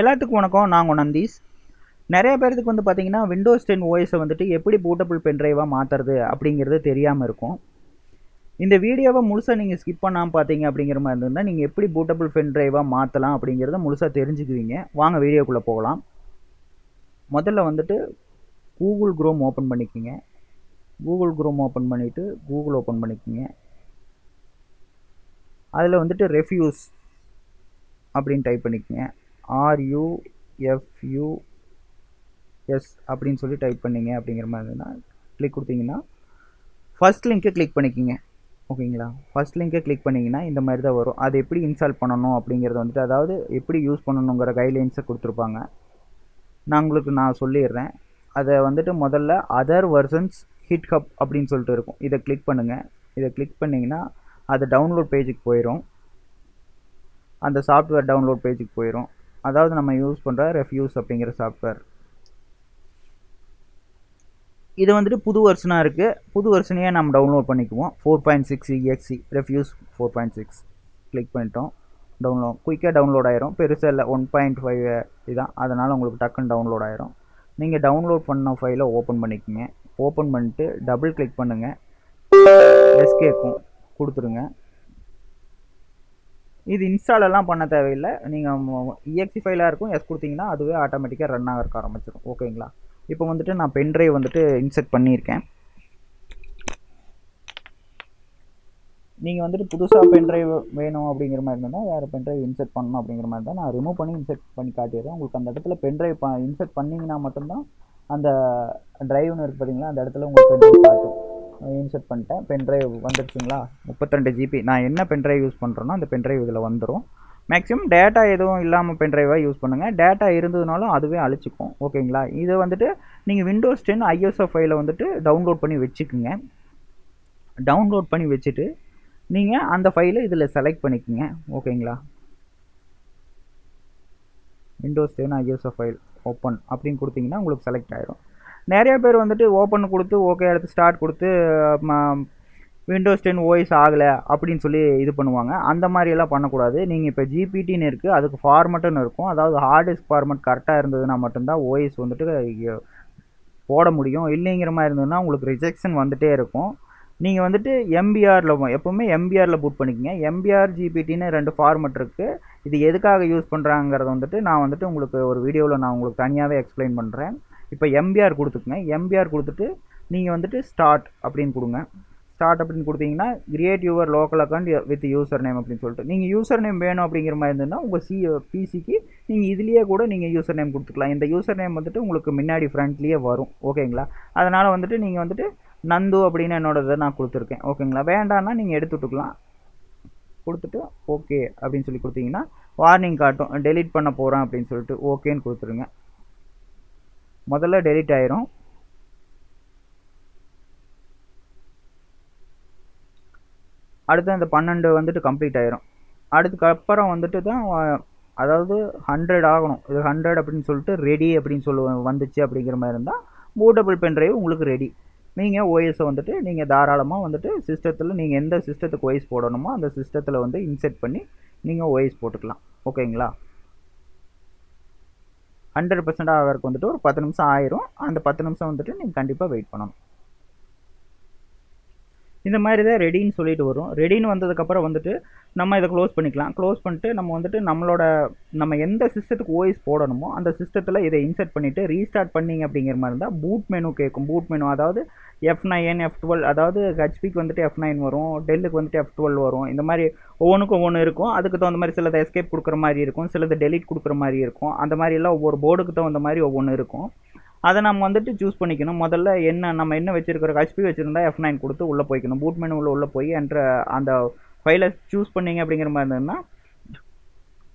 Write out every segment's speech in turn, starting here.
எல்லாத்துக்கும் வணக்கம். நாங்கள் நந்தீஸ் நிறைய பேர்த்துக்கு வந்து பார்த்தீங்கன்னா விண்டோஸ் டென் ஓஎஸை வந்துட்டு எப்படி பூட்டபிள் பென்ட்ரைவாக மாற்றுறது அப்படிங்கிறது தெரியாமல் இருக்கும். இந்த வீடியோவை முழுசாக நீங்கள் ஸ்கிப் பண்ணாமல் பார்த்தீங்க அப்படிங்கிற மாதிரி இருந்தால் நீங்கள் எப்படி பூட்டபிள் பென்ட்ரைவாக மாற்றலாம் அப்படிங்கிறத முழுசாக தெரிஞ்சுக்குவீங்க. வாங்க வீடியோக்குள்ளே போகலாம். முதல்ல வந்துட்டு கூகுள் குரோம் ஓப்பன் பண்ணிக்கோங்க. கூகுள் குரோம் ஓப்பன் பண்ணிவிட்டு கூகுள் ஓப்பன் பண்ணிக்கோங்க. அதில் வந்துட்டு ரெஃப்யூஸ் அப்படின்னு டைப் பண்ணிக்கோங்க. ஆர்யூஎஃப்யூஎஸ் அப்படின்னு சொல்லி டைப் பண்ணிங்க அப்படிங்கிற மாதிரி இருந்ததுன்னா கிளிக் கொடுத்தீங்கன்னா ஃபஸ்ட் லிங்க்கை கிளிக் பண்ணிக்கோங்க. ஓகேங்களா ஃபஸ்ட் லிங்க்கை கிளிக் பண்ணிங்கன்னா இந்த மாதிரி தான் வரும். அது எப்படி இன்ஸ்டால் பண்ணணும் அப்படிங்கிறத வந்துட்டு அதாவது எப்படி யூஸ் பண்ணணுங்கிற கைட்லைன்ஸை கொடுத்துருப்பாங்க. நான் உங்களுக்கு நான் சொல்லிடுறேன். அதை வந்துட்டு முதல்ல அதர் வெர்சன்ஸ் ஹிட் ஹப் அப்படின்னு சொல்லிட்டு இருக்கும். இதை கிளிக் பண்ணுங்கள் இதை கிளிக் பண்ணிங்கன்னா அது டவுன்லோட் பேஜுக்கு போயிடும் அந்த சாஃப்ட்வேர் டவுன்லோட் பேஜுக்கு போயிடும் அதாவது நம்ம யூஸ் பண்ணுற ரெஃப்யூஸ் அப்படிங்கிற சாஃப்ட்வேர் இது வந்துட்டு புது வருஷனாக இருக்குது புது வருஷனையே நம்ம டவுன்லோட் பண்ணிக்குவோம். Four point six EXE Rufus four point six click பண்ணிட்டோம். டவுன்லோட் குயிக்காக டவுன்லோட் ஆயிரும். பெருசாக இல்லை ஒன் பாயிண்ட் ஃபைவ் இதான். அதனால் உங்களுக்கு டக்குன்னு டவுன்லோட் ஆயிரும். நீங்கள் டவுன்லோட் பண்ண ஃபைலை ஓப்பன் பண்ணிக்கோங்க. ஓப்பன் பண்ணிட்டு டபுள் கிளிக் பண்ணுங்கள் எஸ்கேக்கும் கொடுத்துருங்க. இது இன்ஸ்டாலெல்லாம் பண்ண தேவையில்லை. நீங்கள் இஎக்ஸி ஃபைலாக இருக்கும் எஸ் கொடுத்தீங்கன்னா அதுவே ஆட்டோமேட்டிக்காக ரன் ஆகிறக்க ஆரம்பிச்சிடும் ஓகேங்களா இப்போ வந்துட்டு நான் பென்ட்ரைவ் வந்துட்டு இன்செர்ட் பண்ணியிருக்கேன். நீங்கள் வந்துட்டு புதுசாக பென்ட்ரைவ் வேணும் அப்படிங்கிற மாதிரி இருந்தால் வேறு பென்ட்ரைவ் இன்செர்ட் பண்ணணும் அப்படிங்கிற மாதிரி இருந்தால் நான் ரிமூவ் பண்ணி இன்செர்ட் பண்ணி காட்டிடுறேன். உங்களுக்கு அந்த இடத்துல பென்ட்ரைவ் ப இன்செர்ட் பண்ணிங்கன்னா மட்டும்தான் அந்த ட்ரைவ்னு இருக்குது பார்த்தீங்களா அந்த இடத்துல உங்களுக்கு பென்ட்ரைவ் காட்டும். இன்செர்ட் பண்ணிட்டேன். பென்ட்ரைவ் வந்துடுச்சுங்களா? முப்பத்திரெண்டு ஜிபி நான் என்ன பென்ட்ரைவ் யூஸ் பண்ணுறேனோ அந்த பென்ட்ரைவ் இதில் வந்துடும் மேக்ஸிமம் டேட்டா எதுவும் இல்லாமல் பென்ட்ரைவாக யூஸ் பண்ணுங்கள் டேட்டா இருந்ததுனாலும் அதுவே அழிச்சிக்கும். ஓகேங்களா? இதை வந்துட்டு நீங்கள் விண்டோஸ் டென் ஐஎஸ்எஃப் ஃபைலை வந்துட்டு டவுன்லோட் பண்ணி வச்சுக்குங்க. டவுன்லோட் பண்ணி வச்சுட்டு நீங்கள் அந்த ஃபைலை இதில் செலக்ட் பண்ணிக்கோங்க. ஓகேங்களா? Windows ten ISO file open அப்படின்னு கொடுத்தீங்கன்னா உங்களுக்கு செலக்ட் ஆகிடும் நிறைய பேர் வந்துட்டு ஓப்பன் கொடுத்து ஓகே அடுத்து ஸ்டார்ட் கொடுத்து விண்டோஸ் டென் ஓஎஸ் ஆகலை அப்படின்னு சொல்லி இது பண்ணுவாங்க. அந்த மாதிரியெல்லாம் பண்ணக்கூடாது. நீங்கள் இப்போ ஜிபிடின்னு இருக்குது அதுக்கு ஃபார்மெட்டுன்னு இருக்கும். அதாவது ஹார்ட் டிஸ்க் ஃபார்மெட் கரெக்டாக இருந்ததுன்னா மட்டும்தான் ஓஎஸ் வந்துட்டு போட முடியும். இல்லைங்கிற மாதிரி இருந்ததுன்னா உங்களுக்கு ரிஜெக்ஷன் வந்துகிட்டே இருக்கும். நீங்கள் வந்துட்டு எம்பிஆரில் எப்போவுமே எம்பிஆரில் பூட் பண்ணிக்கோங்க. எம்பிஆர் ஜிபிடின்னு ரெண்டு ஃபார்மெட் இருக்குது இது எதுக்காக யூஸ் பண்ணுறாங்கிறத வந்துட்டு நான் வந்துட்டு உங்களுக்கு ஒரு வீடியோவில் நான் உங்களுக்கு தனியாகவே எக்ஸ்பிளைன் பண்ணுறேன் இப்போ எம்பிஆர் கொடுத்துக்குங்க. எம்பிஆர் கொடுத்துட்டு நீங்கள் வந்துட்டு ஸ்டார்ட் அப்படின்னு கொடுங்க. ஸ்டார்ட் அப்படின்னு கொடுத்தீங்கன்னா create your local account with user name அப்படின்னு சொல்லிட்டு. நீங்கள் யூசர் நேம் வேணும் அப்படிங்கிற மாதிரி இருந்ததுன்னா உங்கள் சி பிசிக்கு நீங்கள் இதுலேயே கூட நீங்கள் யூசர் நேம் கொடுத்துக்கலாம். இந்த யூசர் நேம் வந்துட்டு உங்களுக்கு முன்னாடி ஃப்ரண்ட்லேயே வரும். ஓகேங்களா அதனால் வந்துட்டு நீங்கள் வந்துட்டு நந்து அப்படின்னு என்னோடதை நான் கொடுத்துருக்கேன். ஓகேங்களா வேண்டான்னா நீங்கள் எடுத்து விட்டுக்கலாம் கொடுத்துட்டு ஓகே அப்படின்னு சொல்லி கொடுத்தீங்கன்னா வார்னிங் காட்டும். டெலிட் பண்ண போகிறேன் அப்படின்னு சொல்லிட்டு ஓகேன்னு கொடுத்துருங்க. முதல்ல டெலிட் ஆயிரும். அடுத்து அந்த பன்னெண்டு வந்துட்டு கம்ப்ளீட் ஆயிரும். அதுக்கப்புறம் வந்துட்டு தான் அதாவது ஹண்ட்ரட் ஆகணும். இது ஹண்ட்ரட் அப்படின்னு சொல்லிட்டு ரெடி அப்படின்னு சொல்லு வந்துச்சு அப்படிங்கிற மாதிரி இருந்தால் மூட்டபிள் பென் ட்ரைவ் உங்களுக்கு ரெடி நீங்கள் ஓஎஸை வந்துட்டு நீங்கள் தாராளமாக வந்துட்டு சிஸ்டத்தில் நீங்கள் எந்த சிஸ்டத்துக்கு ஓஎஸ் போடணுமோ அந்த சிஸ்டத்தில் வந்து இன்செர்ட் பண்ணி நீங்கள் ஓஎஸ் போட்டுக்கலாம். ஓகேங்களா ஹண்ட்ரட் பர்சன்ட் ஆகிறதுக்கு வந்துட்டு ஒரு பத்து நிமிஷம் ஆயிரும். அந்த பத்து நிமிஷம் வந்துட்டு நீங்கள் கண்டிப்பாக வெயிட் பண்ணணும். இந்த மாதிரி தான் ரெடின்னு சொல்லிட்டு வரும். ரெடின்னு வந்ததுக்கப்புறம் வந்துட்டு நம்ம இதை க்ளோஸ் பண்ணிக்கலாம். க்ளோஸ் பண்ணிட்டு நம்ம வந்துட்டு நம்மளோட நம்ம எந்த சிஸ்டத்துக்கு ஓஎஸ் போடணுமோ அந்த சிஸ்டத்தில் இதை இன்செர்ட் பண்ணிவிட்டு ரீஸ்டார்ட் பண்ணிங்க அப்படிங்கிற மாதிரி இருந்தால் பூட் மெனு கேட்கும் பூட் மெனு அதாவது எஃப் நைன் எஃப் டுவெல் அதாவது ஹெச்பிக்கு வந்துட்டு எஃப் நைன் வரும். டெல்லுக்கு வந்துட்டு எஃப் டுவெல் வரும். இந்த மாதிரி ஒவ்வொன்றுக்கும் ஒவ்வொன்று இருக்கும். அதுக்கு தகுந்த மாதிரி சிலது எஸ்கேப் கொடுக்குற மாதிரி இருக்கும். சிலது டெலிட் கொடுக்குற மாதிரி இருக்கும். அந்த மாதிரி எல்லாம் ஒவ்வொரு போர்டுக்கு தகுந்த மாதிரி ஒவ்வொன்று இருக்கும். அதை நம்ம வந்துட்டு சூஸ் பண்ணிக்கணும். முதல்ல என்ன நம்ம என்ன வச்சிருக்கிற ஹெச்பி வச்சுருந்தா எஃப் நைன் கொடுத்து உள்ளே போய்க்கணும். பூட் மெனுவில் உள்ளே போய் என்ற அந்த ஃபைலை சூஸ் பண்ணிங்க அப்படிங்கிற மாதிரி இருந்ததுன்னா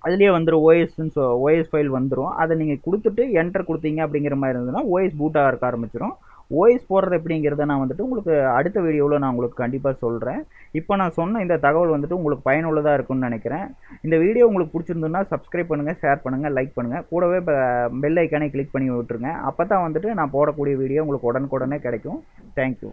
அதுலேயே வந்துடும் ஓஎஸ்ன்னு சொ ஓஎஸ் ஃபைல் வந்துடும் அதை நீங்கள் கொடுத்துட்டு என்டர் கொடுத்தீங்க அப்படிங்கிற மாதிரி இருந்ததுன்னா ஓஎஸ் பூட் இருக்க ஆரம்பிச்சிடும் ஓஎஸ் போடுறது எப்படிங்கிறத நான் வந்துட்டு உங்களுக்கு அடுத்த வீடியோவில் நான் உங்களுக்கு கண்டிப்பாக சொல்கிறேன் இப்போ நான் சொன்ன இந்த தகவல் வந்துட்டு உங்களுக்கு பயனுள்ளதாக இருக்கும்னு நினைக்கிறேன். இந்த வீடியோ உங்களுக்கு பிடிச்சிருந்ததுன்னா சப்ஸ்கிரைப் பண்ணுங்கள் ஷேர் பண்ணுங்கள் லைக் பண்ணுங்கள் கூடவே பெல் ஐக்கானே கிளிக் பண்ணி விட்டுருங்க. அப்போ தான் வந்துட்டு நான் போடக்கூடிய வீடியோ உங்களுக்கு உடனுக்குடனே கிடைக்கும். தேங்க்யூ